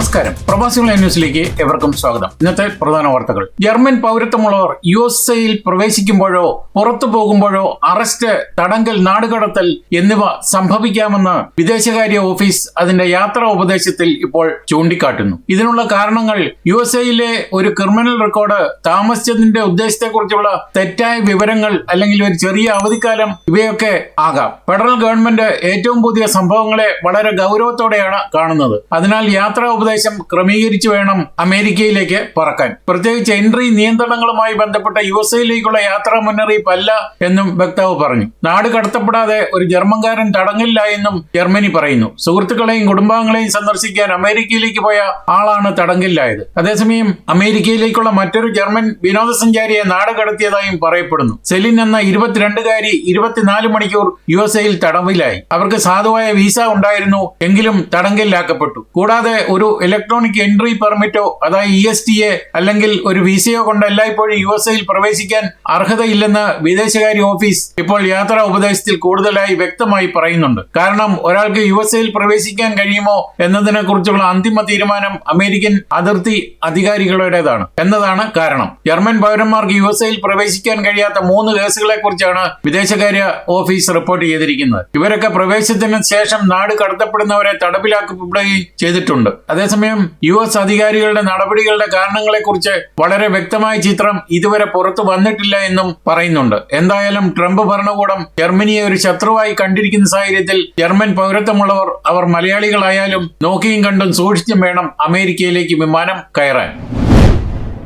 നമസ്കാരം. പ്രവാസികൾ ന്യൂസിലേക്ക് എവർക്കും സ്വാഗതം. ഇന്നത്തെ പ്രധാന വാർത്തകൾ. ജർമ്മൻ പൗരത്വമുള്ളവർ യു എസ് എയിൽ പ്രവേശിക്കുമ്പോഴോ പുറത്തു പോകുമ്പോഴോ അറസ്റ്റ് തടങ്കൽ നാടുകടത്തൽ എന്നിവ സംഭവിക്കാമെന്ന് വിദേശകാര്യ ഓഫീസ് അതിന്റെ യാത്രാ ഉപദേശത്തിൽ ഇപ്പോൾ ചൂണ്ടിക്കാട്ടുന്നു. ഇതിനുള്ള കാരണങ്ങൾ യു എസ് എയിലെ ഒരു ക്രിമിനൽ റെക്കോർഡ് താമസിച്ചതിന്റെ ഉദ്ദേശത്തെക്കുറിച്ചുള്ള തെറ്റായ വിവരങ്ങൾ അല്ലെങ്കിൽ ഒരു ചെറിയ അവധിക്കാലം ഇവയൊക്കെ ആകാം. ഫെഡറൽ ഗവൺമെന്റ് ഏറ്റവും പുതിയ സംഭവങ്ങളെ വളരെ ഗൗരവത്തോടെയാണ് കാണുന്നത്. അതിനാൽ യാത്രാ ക്രമീകരിച്ചു വേണം അമേരിക്കയിലേക്ക് പറക്കാൻ. പ്രത്യേകിച്ച് എൻട്രി നിയന്ത്രണങ്ങളുമായി ബന്ധപ്പെട്ട യു എസ് എയിലേക്കുള്ള യാത്രാ മുന്നറിയിപ്പല്ല എന്നും വക്താവ് പറഞ്ഞു. നാട് കടത്തപ്പെടാതെ ഒരു ജർമ്മൻകാരൻ തടങ്ങില്ല എന്നും ജർമ്മനി പറയുന്നു. സുഹൃത്തുക്കളെയും കുടുംബാംഗങ്ങളെയും സന്ദർശിക്കാൻ അമേരിക്കയിലേക്ക് പോയ ആളാണ് തടങ്കില്ലായത്. അതേസമയം അമേരിക്കയിലേക്കുള്ള മറ്റൊരു ജർമ്മൻ വിനോദസഞ്ചാരിയെ നാട് കടത്തിയതായും പറയപ്പെടുന്നു. സെലിൻ എന്ന ഇരുപത്തിരണ്ടുകാരി ഇരുപത്തിനാല് മണിക്കൂർ യു എസ് എയിൽ തടവിലായി. അവർക്ക് സാധുവായ വിസ ഉണ്ടായിരുന്നു എങ്കിലും തടങ്കിലാക്കപ്പെട്ടു കൂടാതെ ഒരു ഇലക്ട്രോണിക് എൻട്രി പെർമിറ്റോ അതായത് ഇ എസ് ടി എ അല്ലെങ്കിൽ ഒരു വിസയോ കൊണ്ട് എല്ലായ്പ്പോഴും യു എസ് എയിൽ പ്രവേശിക്കാൻ അർഹതയില്ലെന്ന് വിദേശകാര്യ ഓഫീസ് ഇപ്പോൾ യാത്രാ ഉപദേശത്തിൽ കൂടുതലായി വ്യക്തമായി പറയുന്നുണ്ട്. കാരണം ഒരാൾക്ക് യു എസ് എയിൽ പ്രവേശിക്കാൻ കഴിയുമോ എന്നതിനെ കുറിച്ചുള്ള അന്തിമ തീരുമാനം അമേരിക്കൻ അതിർത്തി അധികാരികളുടേതാണ്. എന്നതാണ് കാരണം. ജർമ്മൻ പൗരന്മാർക്ക് യു എസ് എയിൽ പ്രവേശിക്കാൻ കഴിയാത്ത മൂന്ന് കേസുകളെ കുറിച്ചാണ് വിദേശകാര്യ ഓഫീസ് റിപ്പോർട്ട് ചെയ്തിരിക്കുന്നത്. ഇവരൊക്കെ പ്രവേശത്തിന് ശേഷം നാട് കടത്തപ്പെടുന്നവരെ തടവിലാക്കപ്പെടുകയും ചെയ്തിട്ടുണ്ട്. അതേസമയം യു എസ് അധികാരികളുടെ നടപടികളുടെ കാരണങ്ങളെ കുറിച്ച് വളരെ വ്യക്തമായ ചിത്രം ഇതുവരെ പുറത്തു വന്നിട്ടില്ല എന്നും പറയുന്നുണ്ട്. എന്തായാലും ട്രംപ് ഭരണകൂടം ജർമ്മനിയെ ഒരു ശത്രുവായി കണ്ടിരിക്കുന്ന സാഹചര്യത്തിൽ ജർമ്മൻ പൗരത്വമുള്ളവർ അവർ മലയാളികളായാലും നോക്കിയും കണ്ടും സൂക്ഷിച്ചും വേണം അമേരിക്കയിലേക്ക് വിമാനം കയറാൻ.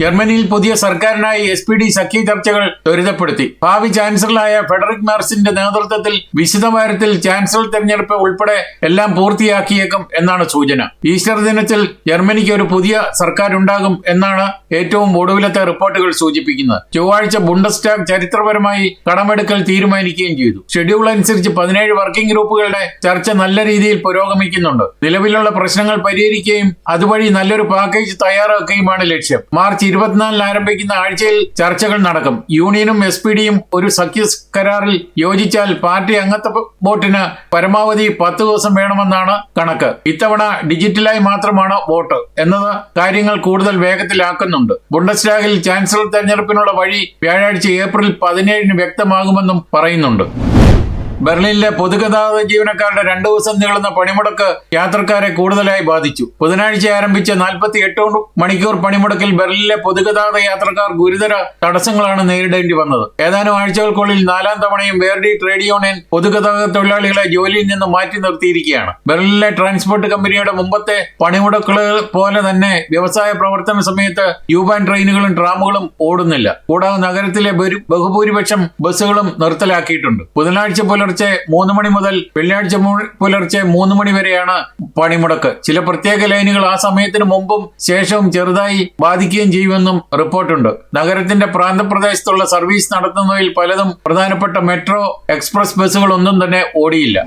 ജർമ്മനിയിൽ പുതിയ സർക്കാരിനായി എസ് പി ഡി സഖ്യ ചർച്ചകൾ ത്വരിതപ്പെടുത്തി. ഭാവി ചാൻസലറായ ഫെഡറിക് മാർസിന്റെ നേതൃത്വത്തിൽ വിശദവാരത്തിൽ ചാൻസലർ തെരഞ്ഞെടുപ്പ് ഉൾപ്പെടെ എല്ലാം പൂർത്തിയാക്കിയേക്കും എന്നാണ് സൂചന. ഈസ്റ്റർ ദിനത്തിൽ ജർമ്മനിക്ക് ഒരു പുതിയ സർക്കാർ ഉണ്ടാകും എന്നാണ് ഏറ്റവും ഒടുവിലത്തെ റിപ്പോർട്ടുകൾ സൂചിപ്പിക്കുന്നത്. ചൊവ്വാഴ്ച ബുണ്ടസ്റ്റാഗ് ചരിത്രപരമായി കടമെടുക്കൽ തീരുമാനിക്കുകയും ചെയ്തു. ഷെഡ്യൂൾ അനുസരിച്ച് പതിനേഴ് വർക്കിംഗ് ഗ്രൂപ്പുകളുടെ ചർച്ച നല്ല രീതിയിൽ പുരോഗമിക്കുന്നുണ്ട്. നിലവിലുള്ള പ്രശ്നങ്ങൾ പരിഹരിക്കുകയും അതുവഴി നല്ലൊരു പാക്കേജ് തയ്യാറാക്കുകയുമാണ് ലക്ഷ്യം. മാർച്ച് ഇരുപത്തിനാലിന് ആരംഭിക്കുന്ന ആഴ്ചയിൽ ചർച്ചകൾ നടക്കും. യൂണിയനും എസ് പി ഡിയും ഒരു സഖ്യ കരാറിൽ യോജിച്ചാൽ പാർട്ടി അംഗത്വ വോട്ടിന് പരമാവധി പത്ത് ദിവസം വേണമെന്നാണ് കണക്ക്. ഇത്തവണ ഡിജിറ്റലായി മാത്രമാണ് വോട്ട് എന്നത് കാര്യങ്ങൾ കൂടുതൽ വേഗത്തിലാക്കുന്നുണ്ട്. ബുണ്ടസ്റ്റാഗിൽ ചാൻസലർ തെരഞ്ഞെടുപ്പിനുള്ള വഴി വ്യാഴാഴ്ച ഏപ്രിൽ പതിനേഴിന് വ്യക്തമാകുമെന്നും പറയുന്നുണ്ട്. ബെർലിനിലെ പൊതുഗതാഗത ജീവനക്കാരുടെ രണ്ടു ദിവസം നീളുന്ന പണിമുടക്ക് യാത്രക്കാരെ കൂടുതലായി ബാധിച്ചു. ബുധനാഴ്ച ആരംഭിച്ച നാൽപ്പത്തി എട്ട് മണിക്കൂർ പണിമുടക്കിൽ ബെർലിനിലെ പൊതുഗതാഗത യാത്രക്കാർ ഗുരുതര തടസ്സങ്ങളാണ് നേരിടേണ്ടി വന്നത്. ഏതാനും ആഴ്ചകൾക്കുള്ളിൽ നാലാം തവണയും വേർഡി ട്രേഡ് യൂണിയൻ പൊതുഗതാഗത തൊഴിലാളികളെ ജോലിയിൽ നിന്ന് മാറ്റി നിർത്തിയിരിക്കുകയാണ്. ബെർലിനിലെ ട്രാൻസ്പോർട്ട് കമ്പനിയുടെ മുമ്പത്തെ പണിമുടക്കുകൾ പോലെ തന്നെ വ്യവസായ പ്രവർത്തന സമയത്ത് യൂബാൻ ട്രെയിനുകളും ട്രാമുകളും ഓടുന്നില്ല. കൂടാതെ നഗരത്തിലെ ബഹു- ബഹുഭൂരിപക്ഷം ബസ്സുകളും നിർത്തലാക്കിയിട്ടുണ്ട്. ബുധനാഴ്ച പുലർച്ചെ മൂന്ന് മണി മുതൽ വെള്ളിയാഴ്ച പുലർച്ചെ മൂന്ന് മണി വരെയാണ് പണിമുടക്ക്. ചില പ്രത്യേക ലൈനുകൾ ആ സമയത്തിന് മുമ്പും ശേഷവും ചെറുതായി ബാധിക്കുകയും ചെയ്യുമെന്നും റിപ്പോർട്ടുണ്ട്. നഗരത്തിന്റെ പ്രാന്തപ്രദേശത്തുള്ള സർവീസ് നടത്തുന്നതിൽ പലതും പ്രധാനപ്പെട്ട മെട്രോ എക്സ്പ്രസ് ബസ്സുകളൊന്നും തന്നെ ഓടിയില്ല.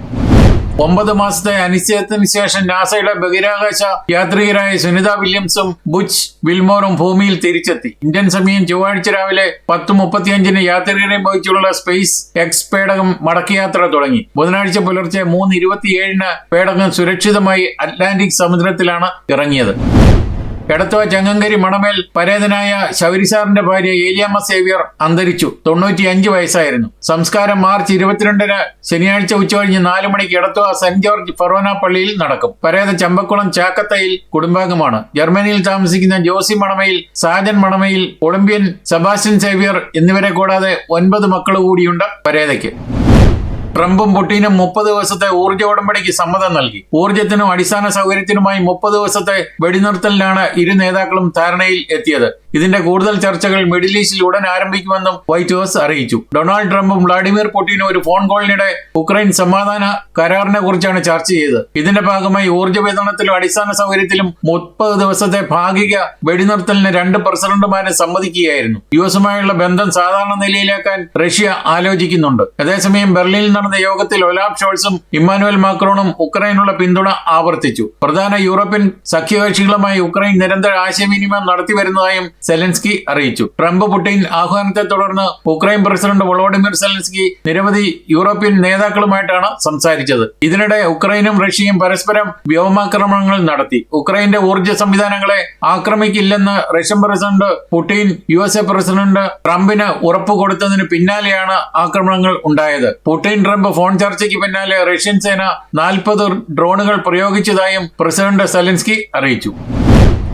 ഒമ്പത് മാസത്തെ അനിശ്ചയത്തിന് ശേഷം നാസയുടെ ബഹിരാകാശ യാത്രികരായ സുനിത വില്യംസും ബുച്ച് വിൽമോറും ഭൂമിയിൽ തിരിച്ചെത്തി. ഇന്ത്യൻ സമയം ചൊവ്വാഴ്ച രാവിലെ പത്ത് മുപ്പത്തിയഞ്ചിന് യാത്രികരെ വഹിച്ചുള്ള സ്പേസ് എക്സ് പേടകം മടക്കയാത്ര തുടങ്ങി. ബുധനാഴ്ച പുലർച്ചെ മൂന്ന് ഇരുപത്തിയേഴിന് പേടകം സുരക്ഷിതമായി അറ്റ്ലാന്റിക് സമുദ്രത്തിലാണ് ഇറങ്ങിയത്. എടത്തുവ ചങ്ങങ്കരി മണമേൽ പരേതനായ ശബരിസാറിന്റെ ഭാര്യ ഏലിയാമ്മ സേവ്യർ അന്തരിച്ചു. തൊണ്ണൂറ്റിയഞ്ച് വയസ്സായിരുന്നു. സംസ്കാരം മാർച്ച് ഇരുപത്തിരണ്ടിന് ശനിയാഴ്ച ഉച്ചകഴിഞ്ഞ് നാല് മണിക്ക് എടത്തുവ സെന്റ് ജോർജ് ഫറോന പള്ളിയിൽ നടക്കും. പരേത ചമ്പക്കുളം ചാക്കത്തയിൽ കുടുംബാംഗമാണ്. ജർമ്മനിയിൽ താമസിക്കുന്ന ജോസി മണമയിൽ സാജൻ മണമയിൽ ഒളിമ്പ്യൻ സെബാസ്റ്റ്യൻ സേവ്യർ എന്നിവരെ കൂടാതെ ഒൻപത് മക്കൾ കൂടിയുണ്ട് പരേതയ്ക്ക്. ട്രംപും പുടിനും മുപ്പത് ദിവസത്തെ ഊർജ ഉടമ്പടിക്ക് സമ്മതം നൽകി. ഊർജത്തിനും അടിസ്ഥാന സൗകര്യത്തിനുമായി മുപ്പത് ദിവസത്തെ വെടിനിർത്തലിനാണ് ഇരു നേതാക്കളും ധാരണയിൽ എത്തിയത്. ഇതിന്റെ കൂടുതൽ ചർച്ചകൾ മിഡിൽ ഈസ്റ്റിൽ ഉടൻ ആരംഭിക്കുമെന്നും വൈറ്റ് ഹൗസ് അറിയിച്ചു. ഡൊണാൾഡ് ട്രംപും വ്ളാഡിമിർ പുടിനും ഒരു ഫോൺ കോളിനിടെ ഉക്രൈൻ സമാധാന കരാറിനെ കുറിച്ചാണ് ചർച്ച ചെയ്തത്. ഇതിന്റെ ഭാഗമായി ഊർജ വിതരണത്തിലും അടിസ്ഥാന സൗകര്യത്തിലും മുപ്പത് ദിവസത്തെ ഭാഗിക വെടിനിർത്തലിന് രണ്ട് പ്രസിഡന്റുമാരെ സമ്മതിക്കുകയായിരുന്നു. യു എസുമായുള്ള ബന്ധം സാധാരണ നിലയിലാക്കാൻ റഷ്യ ആലോചിക്കുന്നുണ്ട്. അതേസമയം ബെർലിനിൽ നടന്ന യോഗത്തിൽ ഒലാബ് ഷോൾസും ഇമ്മാനുവൽ മാക്രോണും ഉക്രൈനുള്ള പിന്തുണ ആവർത്തിച്ചു. പ്രധാന യൂറോപ്യൻ സഖ്യകക്ഷികളുമായി ഉക്രൈൻ നിരന്തര ആശയവിനിമയം നടത്തി വരുന്നതായും സെലൻസ്കി അറിയിച്ചു. ട്രംപ് പുടിൻ ആഹ്വാനത്തെ തുടർന്ന് ഉക്രൈൻ പ്രസിഡന്റ് വളോഡിമിർ സെലൻസ്കി നിരവധി യൂറോപ്യൻ നേതാക്കളുമായിട്ടാണ് സംസാരിച്ചത്. ഇതിനിടെ ഉക്രൈനും റഷ്യയും പരസ്പരം വ്യോമാക്രമണങ്ങൾ നടത്തി. ഉക്രൈന്റെ ഊർജ സംവിധാനങ്ങളെ ആക്രമിക്കില്ലെന്ന് Russian president Putin U S A president ട്രംപിന് ഉറപ്പ് കൊടുത്തതിന് പിന്നാലെയാണ് ആക്രമണങ്ങൾ ഉണ്ടായത്. പുടിൻ ട്രംപ് ഫോൺ ചർച്ചയ്ക്ക് പിന്നാലെ റഷ്യൻ സേന നാൽപ്പത് ഡ്രോണുകൾ പ്രയോഗിച്ചതായും പ്രസിഡന്റ് സെലൻസ്കി അറിയിച്ചു.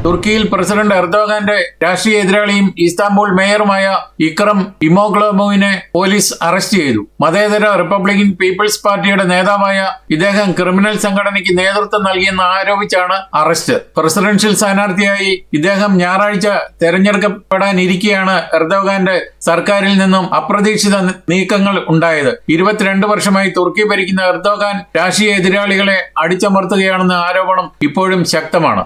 തുർക്കിയിൽ പ്രസിഡന്റ് എർദോഗാന്റെ രാഷ്ട്രീയ എതിരാളിയും ഇസ്താംബുൾ മേയറുമായ ഇക്രം ഇമോഗ്ലോമുവിനെ പോലീസ് അറസ്റ്റ് ചെയ്തു. മതേതര റിപ്പബ്ലിക്കൻ പീപ്പിൾസ് പാർട്ടിയുടെ നേതാവായ ഇദ്ദേഹം ക്രിമിനൽ സംഘടനയ്ക്ക് നേതൃത്വം നൽകിയെന്ന് ആരോപിച്ചാണ് അറസ്റ്റ്. പ്രസിഡൻഷ്യൽ സ്ഥാനാർത്ഥിയായി ഇദ്ദേഹം ഞായറാഴ്ച തെരഞ്ഞെടുക്കപ്പെടാനിരിക്കെയാണ് എർദോഗാന്റെ സർക്കാരിൽ നിന്നും അപ്രതീക്ഷിത നീക്കങ്ങൾ ഉണ്ടായത്. ഇരുപത്തിരണ്ട് വർഷമായി തുർക്കി ഭരിക്കുന്ന എർദോഗാൻ രാഷ്ട്രീയ എതിരാളികളെ അടിച്ചമർത്തുകയാണെന്ന ആരോപണം ഇപ്പോഴും ശക്തമാണ്.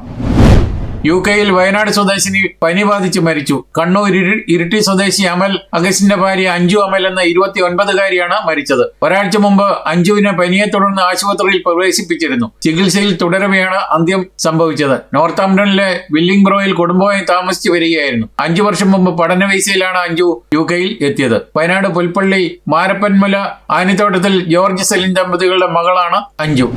യു കെയിൽ വയനാട് സ്വദേശിനി പനി ബാധിച്ച് മരിച്ചു. കണ്ണൂർ ഇരി- ഇരിട്ടി സ്വദേശി അമൽ അഗസ്റ്റിന്റെ ഭാര്യ അഞ്ജു അമൽ എന്ന ഇരുപത്തി ഒൻപതുകാരിയാണ് മരിച്ചത്. ഒരാഴ്ച മുമ്പ് അഞ്ജുവിനെ പനിയെ തുടർന്ന് ആശുപത്രിയിൽ പ്രവേശിപ്പിച്ചിരുന്നു. ചികിത്സയിൽ തുടരവെയാണ് അന്ത്യം സംഭവിച്ചത്. നോർത്താംപ്ടണിലെ വില്ലിംഗ് ബ്രോയിൽ കുടുംബമായി താമസിച്ചു വരികയായിരുന്നു. അഞ്ചു വർഷം മുമ്പ് പഠന അഞ്ജു യു കെയിൽ എത്തിയത്. വയനാട് പുൽപ്പള്ളി മാരപ്പൻമുല ആനിത്തോട്ടത്തിൽ ജോർജ് സെലിൻ ദമ്പതികളുടെ മകളാണ് അഞ്ജു.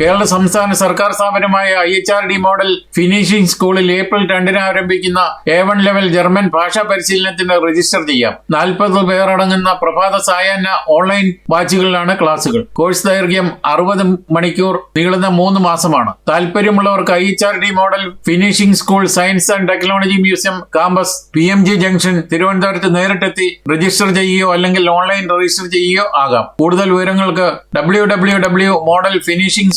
കേരള സംസ്ഥാന സർക്കാർ സ്ഥാപനമായ I H R D model finishing സ്കൂളിൽ ഏപ്രിൽ രണ്ടിന് ആരംഭിക്കുന്ന എ വൺ ലെവൽ ജർമ്മൻ ഭാഷാ പരിശീലനത്തിന് രജിസ്റ്റർ ചെയ്യാം. നാൽപ്പത് പേർ അടങ്ങുന്ന പ്രഭാത സായാഹ്ന ഓൺലൈൻ ബാച്ചുകളിലാണ് ക്ലാസുകൾ കോഴ്സ് ദൈർഘ്യം അറുപത് മണിക്കൂർ നീളുന്ന മൂന്ന് മാസമാണ്. താല്പര്യമുള്ളവർക്ക് I H R D model finishing school science and technology museum campus P M G junction തിരുവനന്തപുരത്ത് നേരിട്ടെത്തി രജിസ്റ്റർ ചെയ്യുകയോ അല്ലെങ്കിൽ ഓൺലൈൻ രജിസ്റ്റർ ചെയ്യുകയോ ആകാം. കൂടുതൽ വിവരങ്ങൾക്ക് W W W model finishing